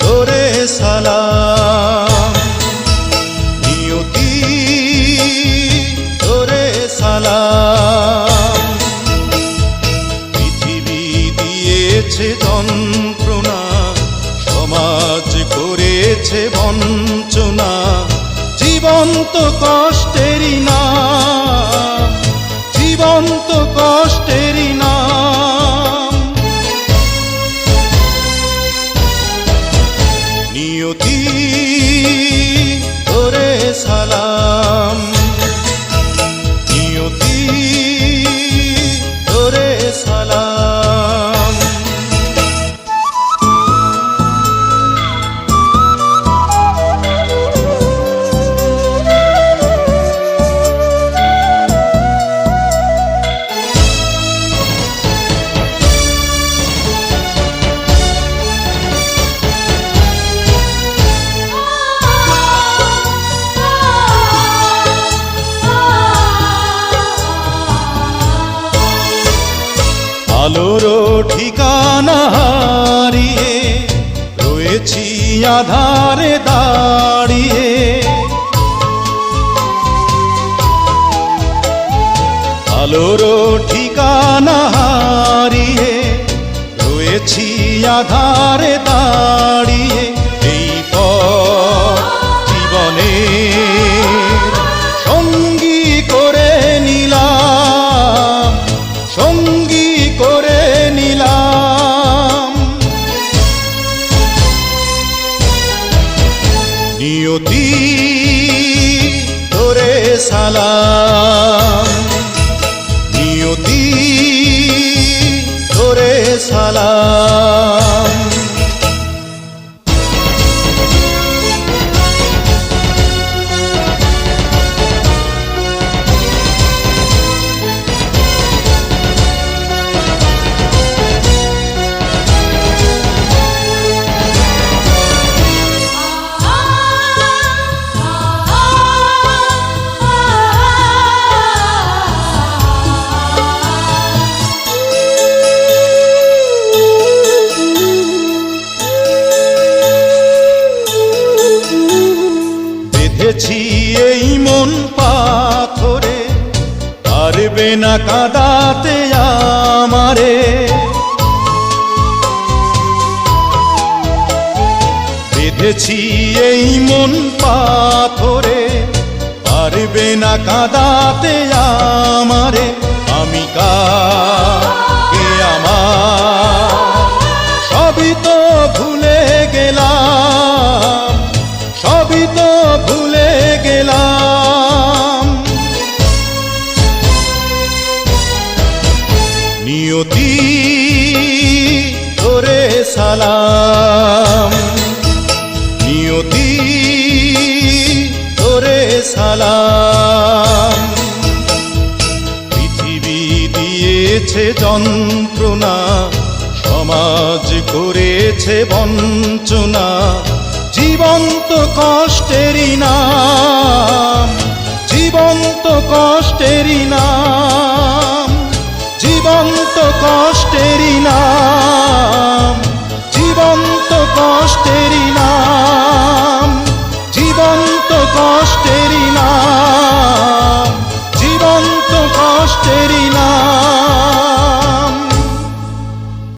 তোরে সালাম। নিয়তি, তোরে সালাম। পৃথিবী দিয়েছে যন্ত্রণা, সমাজ করেছে বঞ্চনা জীবন্ত কষ্টেরই না জীবন্ত কষ্টেরই না। নিয়তি তোরে আলোর ঠিকানা হারিয়ে রয়েছি আধারে দাঁড়িয়ে। আলোর ঠিকানা হারিয়ে রয়েছি আধারে দাঁড়িয়ে। নিয়তি তোরে সালাম। নিয়তি তোরে সালাম। পারবে না কাদাতে আমারে। বেঁধেছি এই মন পাথরে পারবে না কাদাতে আমারে। আমি কে নিয়তি তোরে সালাম। নিয়তি তোরে সালাম। পৃথিবী দিয়েছে যন্ত্রণা সমাজ করেছে বঞ্চনা। জীবন্ত কষ্টেরই